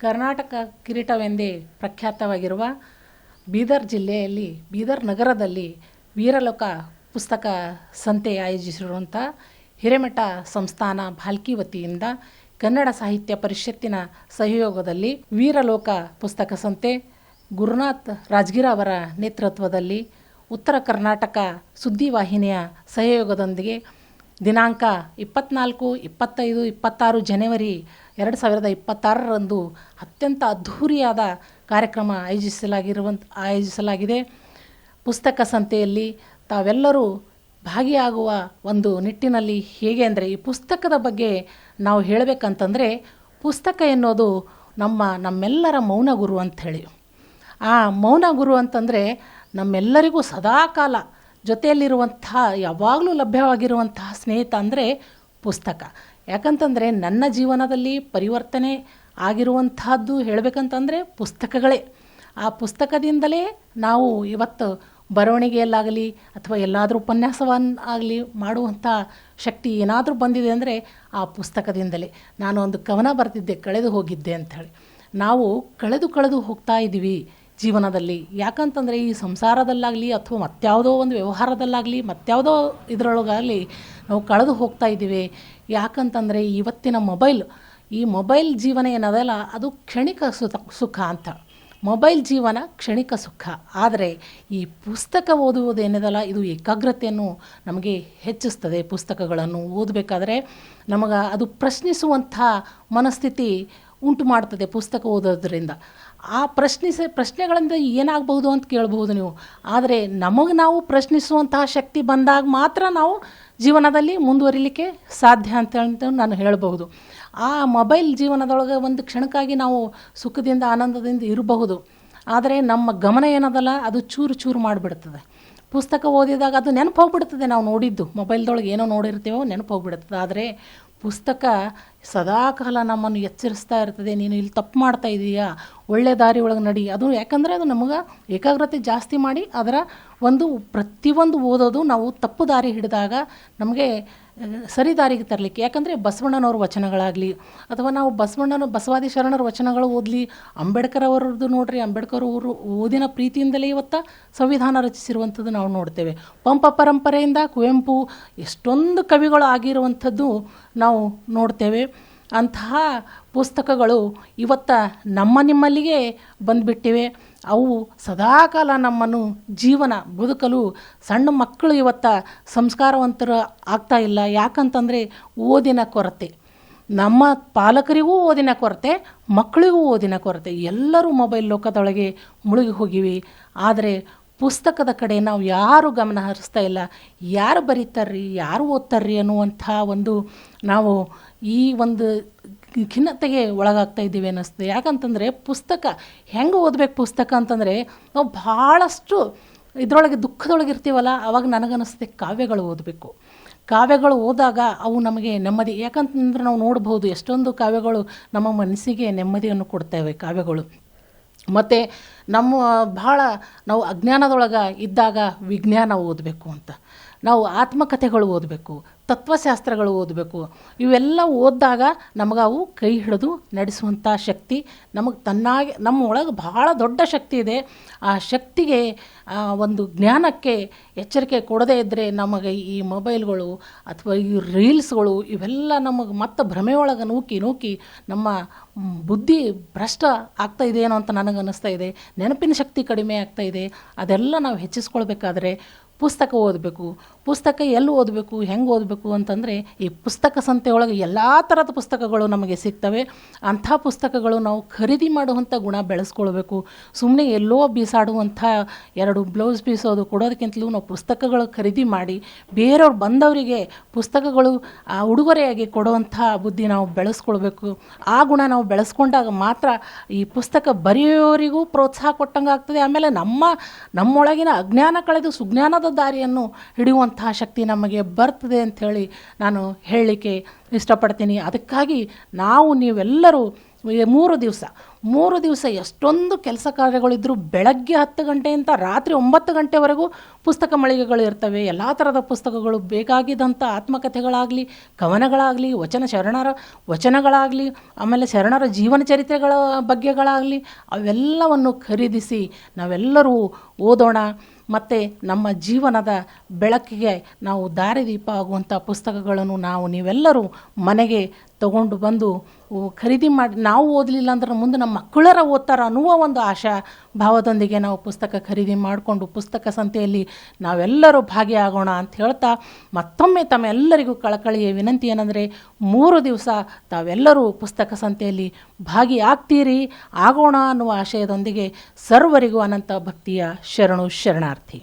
ಕರ್ನಾಟಕ ಕಿರೀಟವೆಂದೇ ಪ್ರಖ್ಯಾತವಾಗಿರುವ ಬೀದರ್ ಜಿಲ್ಲೆಯಲ್ಲಿ, ಬೀದರ್ ನಗರದಲ್ಲಿ ವೀರಲೋಕ ಪುಸ್ತಕ ಸಂತೆ ಆಯೋಜಿಸಿರುವಂಥ ಹಿರೇಮಠ ಸಂಸ್ಥಾನ ಭಾಲ್ಕಿ ವತಿಯಿಂದ ಕನ್ನಡ ಸಾಹಿತ್ಯ ಪರಿಷತ್ತಿನ ಸಹಯೋಗದಲ್ಲಿ ವೀರಲೋಕ ಪುಸ್ತಕ ಸಂತೆ, ಗುರುನಾಥ್ ರಾಜ್ಗಿರ ಅವರ ನೇತೃತ್ವದಲ್ಲಿ ಉತ್ತರ ಕರ್ನಾಟಕ ಸುದ್ದಿವಾಹಿನಿಯ ಸಹಯೋಗದೊಂದಿಗೆ ದಿನಾಂಕ ಇಪ್ಪತ್ನಾಲ್ಕು, ಇಪ್ಪತ್ತೈದು, ಇಪ್ಪತ್ತಾರು ಜನವರಿ ಎರಡು ಸಾವಿರದ ಇಪ್ಪತ್ತಾರರಂದು ಅತ್ಯಂತ ಅದ್ಧೂರಿಯಾದ ಕಾರ್ಯಕ್ರಮ ಆಯೋಜಿಸಲಾಗಿರುವಂತ, ಆಯೋಜಿಸಲಾಗಿದೆ. ಪುಸ್ತಕ ಸಂತೆಯಲ್ಲಿ ತಾವೆಲ್ಲರೂ ಭಾಗಿಯಾಗುವ ಒಂದು ನಿಟ್ಟಿನಲ್ಲಿ ಹೇಗೆ ಅಂದರೆ ಈ ಪುಸ್ತಕದ ಬಗ್ಗೆ ನಾವು ಹೇಳಬೇಕಂತಂದರೆ ಪುಸ್ತಕ ಎನ್ನುವುದು ನಮ್ಮ ನಮ್ಮೆಲ್ಲರ ಮೌನ ಗುರು ಅಂಥೇಳಿ ಆ ಮೌನ ಗುರು ಅಂತಂದರೆ ನಮ್ಮೆಲ್ಲರಿಗೂ ಸದಾಕಾಲ ಜೊತೆಯಲ್ಲಿರುವಂತಹ ಯಾವಾಗಲೂ ಲಭ್ಯವಾಗಿರುವಂತಹ ಸ್ನೇಹಿತ ಅಂದರೆ ಪುಸ್ತಕ. ಯಾಕಂತಂದರೆ ನನ್ನ ಜೀವನದಲ್ಲಿ ಪರಿವರ್ತನೆ ಆಗಿರುವಂತಹದ್ದು ಹೇಳಬೇಕಂತಂದರೆ ಪುಸ್ತಕಗಳೇ. ಆ ಪುಸ್ತಕದಿಂದಲೇ ನಾವು ಇವತ್ತು ಬರವಣಿಗೆಯಲ್ಲಾಗಲಿ ಅಥವಾ ಎಲ್ಲಾದರೂ ಉಪನ್ಯಾಸವನ್ನು ಆಗಲಿ ಮಾಡುವಂಥ ಶಕ್ತಿ ಏನಾದರೂ ಬಂದಿದೆ ಅಂದರೆ ಆ ಪುಸ್ತಕದಿಂದಲೇ. ನಾನು ಒಂದು ಕವನ ಬರೆದಿದ್ದೆ, ಕಳೆದು ಹೋಗಿದ್ದೆ ಅಂಥೇಳಿ. ನಾವು ಕಳೆದು ಕಳೆದು ಹೋಗ್ತಾ ಇದ್ದೀವಿ. ಜೀವನದಲ್ಲಿ. ಯಾಕಂತಂದರೆ ಈ ಸಂಸಾರದಲ್ಲಾಗಲಿ ಅಥವಾ ಮತ್ಯಾವುದೋ ಒಂದು ವ್ಯವಹಾರದಲ್ಲಾಗಲಿ, ಮತ್ಯಾವುದೋ ಇದರೊಳಗಾಗಲಿ ನಾವು ಕಳೆದು ಹೋಗ್ತಾ ಇದ್ದೀವಿ. ಯಾಕಂತಂದರೆ ಇವತ್ತಿನ ಮೊಬೈಲ್, ಈ ಮೊಬೈಲ್ ಜೀವನ ಏನದಲ್ಲ, ಅದು ಕ್ಷಣಿಕ ಸುಖ ಅಂತ. ಮೊಬೈಲ್ ಜೀವನ ಕ್ಷಣಿಕ ಸುಖ. ಆದರೆ ಈ ಪುಸ್ತಕ ಓದುವುದೇನಿದಲ್ಲ ಇದು ಏಕಾಗ್ರತೆಯನ್ನು ನಮಗೆ ಹೆಚ್ಚಿಸ್ತದೆ ಪುಸ್ತಕಗಳನ್ನು ಓದಬೇಕಾದ್ರೆ. ನಮಗೆ ಅದು ಪ್ರಶ್ನಿಸುವಂಥ ಮನಸ್ಥಿತಿ ಉಂಟು ಮಾಡ್ತದೆ ಪುಸ್ತಕ ಓದೋದ್ರಿಂದ. ಆ ಪ್ರಶ್ನಿಸ, ಪ್ರಶ್ನೆಗಳಿಂದ ಏನಾಗಬಹುದು ಅಂತ ಕೇಳಬಹುದು ನೀವು. ಆದರೆ ನಮಗೆ ನಾವು ಪ್ರಶ್ನಿಸುವಂತಹ ಶಕ್ತಿ ಬಂದಾಗ ಮಾತ್ರ ನಾವು ಜೀವನದಲ್ಲಿ ಮುಂದುವರಿಲಿಕ್ಕೆ ಸಾಧ್ಯ ಅಂತ ಅಂತ ನಾನು ಹೇಳಬಹುದು. ಆ ಮೊಬೈಲ್ ಜೀವನದೊಳಗೆ ಒಂದು ಕ್ಷಣಕ್ಕಾಗಿ ನಾವು ಸುಖದಿಂದ, ಆನಂದದಿಂದ ಇರಬಹುದು. ಆದರೆ ನಮ್ಮ ಗಮನ ಏನದಲ್ಲ, ಅದು ಚೂರು ಚೂರು ಮಾಡಿಬಿಡ್ತದೆ. ಪುಸ್ತಕ ಓದಿದಾಗ ಅದು ನೆನಪು ಹೋಗ್ಬಿಡ್ತದೆ ನಾವು ನೋಡಿದ್ದು. ಮೊಬೈಲ್ದೊಳಗೆ ಏನೋ ನೋಡಿರ್ತೀವೋ ನೆನಪು ಹೋಗ್ಬಿಡ್ತದೆ ಆದರೆ ಪುಸ್ತಕ ಸದಾಕಾಲ ನಮ್ಮನ್ನು ಎಚ್ಚರಿಸ್ತಾ ಇರ್ತದೆ. ನೀನು ಇಲ್ಲಿ ತಪ್ಪು ಮಾಡ್ತಾ ಇದೀಯಾ? ಒಳ್ಳೆ ದಾರಿ ಒಳಗೆ ನಡಿ. ಅದು ಯಾಕಂದರೆ ಅದು ನಮಗೆ ಏಕಾಗ್ರತೆ ಜಾಸ್ತಿ ಮಾಡಿ ಅದರ ಒಂದು ಪ್ರತಿಯೊಂದು ಓದೋದು ನಾವು ತಪ್ಪು ದಾರಿ ಹಿಡಿದಾಗ ನಮಗೆ ಸರಿ ದಾರಿಗೆ ತರಲಿಕ್ಕೆ. ಯಾಕಂದರೆ ಬಸವಣ್ಣನವ್ರ ವಚನಗಳಾಗಲಿ, ಅಥವಾ ನಾವು ಬಸವಣ್ಣನ ಬಸವಾದಿ ಶರಣರ ವಚನಗಳು ಓದಲಿ, ಅಂಬೇಡ್ಕರ್ ಅವರದ್ದು ನೋಡ್ರಿ, ಅಂಬೇಡ್ಕರ್ ಅವರು ಓದಿನ ಪ್ರೀತಿಯಿಂದಲೇ ಇವತ್ತು ಸಂವಿಧಾನ ರಚಿಸಿರುವಂಥದ್ದು ನಾವು ನೋಡ್ತೇವೆ. ಪಂಪ ಪರಂಪರೆಯಿಂದ ಕುವೆಂಪು ಎಷ್ಟೊಂದು ಕವಿಗಳು ಆಗಿರುವಂಥದ್ದು ನಾವು ನೋಡ್ತೇವೆ. ಅಂತಹ ಪುಸ್ತಕಗಳು ಇವತ್ತು ನಮ್ಮ ನಿಮ್ಮಲ್ಲಿಗೆ ಬಂದುಬಿಟ್ಟಿವೆ. ಅವು ಸದಾಕಾಲ ನಮ್ಮನ್ನು ಜೀವನ, ಬದುಕಲು ಸಣ್ಣ ಮಕ್ಕಳು ಇವತ್ತು ಸಂಸ್ಕಾರವಂತರು ಆಗ್ತಾ ಇಲ್ಲ. ಯಾಕಂತಂದರೆ ಓದಿನ ಕೊರತೆ. ನಮ್ಮ ಪಾಲಕರಿಗೂ ಓದಿನ ಕೊರತೆ, ಮಕ್ಕಳಿಗೂ ಓದಿನ ಕೊರತೆ. ಎಲ್ಲರೂ ಮೊಬೈಲ್ ಲೋಕದೊಳಗೆ ಮುಳುಗಿ ಹೋಗಿವಿ. ಆದರೆ ಪುಸ್ತಕದ ಕಡೆ ನಾವು ಯಾರು ಗಮನ ಹರಿಸ್ತಾ ಇಲ್ಲ. ಯಾರು ಬರೀತಾರ್ರಿ, ಯಾರು ಓದ್ತಾರ್ರಿ ಅನ್ನುವಂಥ ಒಂದು ನಾವು ಈ ಒಂದು ಖಿನ್ನತೆಗೆ ಒಳಗಾಗ್ತಾ ಇದ್ದೀವಿ ಅನ್ನಿಸ್ತದೆ ಯಾಕಂತಂದರೆ ಪುಸ್ತಕ, ಹೆಂಗೆ ಓದ್ಬೇಕು ಪುಸ್ತಕ ಅಂತಂದರೆ, ನಾವು ಭಾಳಷ್ಟು ಇದರೊಳಗೆ ದುಃಖದೊಳಗೆ ಇರ್ತೀವಲ್ಲ ಅವಾಗ ನನಗನ್ನಿಸ್ತದೆ ಕಾವ್ಯಗಳು ಓದಬೇಕು. ಕಾವ್ಯಗಳು ಓದಾಗ ಅವು ನಮಗೆ ನೆಮ್ಮದಿ. ಯಾಕಂತಂದ್ರೆ ನಾವು ನೋಡ್ಬೋದು ಎಷ್ಟೊಂದು ಕಾವ್ಯಗಳು ನಮ್ಮ ಮನಸ್ಸಿಗೆ ನೆಮ್ಮದಿಯನ್ನು ಕೊಡ್ತವೆ ಕಾವ್ಯಗಳು. ಮತ್ತು ನಮ್ಮ ಭಾಳ ನಾವು ಅಜ್ಞಾನದೊಳಗೆ ಇದ್ದಾಗ ವಿಜ್ಞಾನ ಓದಬೇಕು ಅಂತ. ನಾವು ಆತ್ಮಕಥೆಗಳು ಓದಬೇಕು, ತತ್ವಶಾಸ್ತ್ರಗಳು ಓದಬೇಕು, ಇವೆಲ್ಲ ಓದಿದಾಗ ನಮಗೆ ಅವು ಕೈ ಹಿಡಿದು ನಡೆಸುವಂಥ ಶಕ್ತಿ, ನಮಗೆ ತನ್ನಾಗೆ ನಮ್ಮೊಳಗೆ ಬಹಳ ದೊಡ್ಡ ಶಕ್ತಿ ಇದೆ. ಆ ಶಕ್ತಿಗೆ ಒಂದು ಜ್ಞಾನಕ್ಕೆ ಎಚ್ಚರಿಕೆ ಕೊಡದೇ ಇದ್ದರೆ ನಮಗೆ ಈ ಮೊಬೈಲ್ಗಳು ಅಥವಾ ಈ ರೀಲ್ಸ್ಗಳು ಇವೆಲ್ಲ ನಮಗೆ ಮತ್ತೆ ಭ್ರಮೆಯೊಳಗೆ ನೂಕಿ ನೂಕಿ ನಮ್ಮ ಬುದ್ಧಿ ಭ್ರಷ್ಟ ಆಗ್ತಾ ಇದೆ ಏನೋ ಅಂತ ನನಗೆ ಅನ್ನಿಸ್ತಾ ಇದೆ. ನೆನಪಿನ ಶಕ್ತಿ ಕಡಿಮೆ ಆಗ್ತಾ ಇದೆ. ಅದೆಲ್ಲ ನಾವು ಹೆಚ್ಚಿಸ್ಕೊಳ್ಬೇಕಾದ್ರೆ ಪುಸ್ತಕ ಓದಬೇಕು, ಪುಸ್ತಕ ಎಲ್ಲಿ ಓದಬೇಕು, ಹೆಂಗೆ ಓದಬೇಕು ಅಂತಂದರೆ ಈ ಪುಸ್ತಕ ಸಂತೆಯೊಳಗೆ ಎಲ್ಲ ಥರದ ಪುಸ್ತಕಗಳು ನಮಗೆ ಸಿಗ್ತವೆ. ಅಂಥ ಪುಸ್ತಕಗಳು ನಾವು ಖರೀದಿ ಮಾಡುವಂಥ ಗುಣ ಬೆಳೆಸ್ಕೊಳ್ಬೇಕು. ಸುಮ್ಮನೆ ಎಲ್ಲೋ ಬೀಸಾಡುವಂಥ ಎರಡು ಬ್ಲೌಸ್ ಬೀಸೋದು ಕೊಡೋದಕ್ಕಿಂತಲೂ ನಾವು ಪುಸ್ತಕಗಳು ಖರೀದಿ ಮಾಡಿ ಬೇರೆಯವ್ರು ಬಂದವರಿಗೆ ಪುಸ್ತಕಗಳು ಆ ಉಡುಗೊರೆಯಾಗಿ ಕೊಡುವಂಥ ಬುದ್ಧಿ ನಾವು ಬೆಳೆಸ್ಕೊಳ್ಬೇಕು. ಆ ಗುಣ ನಾವು ಬೆಳೆಸ್ಕೊಂಡಾಗ ಮಾತ್ರ ಈ ಪುಸ್ತಕ ಬರೆಯೋರಿಗೂ ಪ್ರೋತ್ಸಾಹ ಕೊಟ್ಟಂಗೆ ಆಗ್ತದೆ ಆಮೇಲೆ ನಮ್ಮ, ನಮ್ಮೊಳಗಿನ ಅಜ್ಞಾನ ಕಳೆದು ಸುಜ್ಞಾನದ ದಾರಿಯನ್ನು ಹಿಡಿಯುವಂತಹ ಶಕ್ತಿ ನಮಗೆ ಬರ್ತದೆ ಅಂಥೇಳಿ ನಾನು ಹೇಳಲಿಕ್ಕೆ ಇಷ್ಟಪಡ್ತೀನಿ. ಅದಕ್ಕಾಗಿ ನಾವು ನೀವೆಲ್ಲರೂ ಮೂರು ದಿವಸ ಮೂರು ದಿವಸ ಎಷ್ಟೊಂದು ಕೆಲಸ ಕಾರ್ಯಗಳಿದ್ದರೂ ಬೆಳಗ್ಗೆ ಹತ್ತು ಗಂಟೆಯಿಂದ ರಾತ್ರಿ ಒಂಬತ್ತು ಗಂಟೆವರೆಗೂ ಪುಸ್ತಕ ಮಳಿಗೆಗಳು ಇರ್ತವೆ. ಎಲ್ಲ ಥರದ ಪುಸ್ತಕಗಳು ಬೇಕಾಗಿದ್ದಂಥ ಆತ್ಮಕಥೆಗಳಾಗಲಿ, ಕವನಗಳಾಗಲಿ, ವಚನ ಶರಣರ ವಚನಗಳಾಗಲಿ, ಆಮೇಲೆ ಶರಣರ ಜೀವನ ಚರಿತ್ರೆಗಳ ಬಗ್ಗೆಗಳಾಗಲಿ, ಅವೆಲ್ಲವನ್ನು ಖರೀದಿಸಿ ನಾವೆಲ್ಲರೂ ಓದೋಣ. ಮತ್ತು ನಮ್ಮ ಜೀವನದ ಬೆಳಕಿಗೆ ನಾವು ದಾರಿದೀಪ ಆಗುವಂಥ ಪುಸ್ತಕಗಳನ್ನು ನಾವು ನೀವೆಲ್ಲರೂ ಮನೆಗೆ ತಗೊಂಡು ಬಂದು ಖರೀದಿ ಮಾಡಿ ನಾವು ಓದಲಿಲ್ಲ ಅಂದ್ರೆ ಮುಂದೆ ನಮ್ಮ ಮಕ್ಕಳರ ಓದ್ತಾರ ಅನ್ನುವ ಒಂದು ಆಶಾ ಭಾವದೊಂದಿಗೆ ನಾವು ಪುಸ್ತಕ ಖರೀದಿ ಮಾಡಿಕೊಂಡು ಪುಸ್ತಕ ಸಂತೆಯಲ್ಲಿ ನಾವೆಲ್ಲರೂ ಭಾಗಿಯಾಗೋಣ ಅಂತ ಹೇಳ್ತಾ ಮತ್ತೊಮ್ಮೆ ತಮ್ಮೆಲ್ಲರಿಗೂ ಕಳಕಳಿಯ ವಿನಂತಿ ಏನಂದರೆ ಮೂರು ದಿವಸ ತಾವೆಲ್ಲರೂ ಪುಸ್ತಕ ಸಂತೆಯಲ್ಲಿ ಭಾಗಿಯಾಗ್ತೀರಿ, ಆಗೋಣ ಅನ್ನುವ ಆಶಯದೊಂದಿಗೆ ಸರ್ವರಿಗೂ ಅನಂತ ಭಕ್ತಿಯ ಶರಣು ಶರಣಾರ್ಥಿ.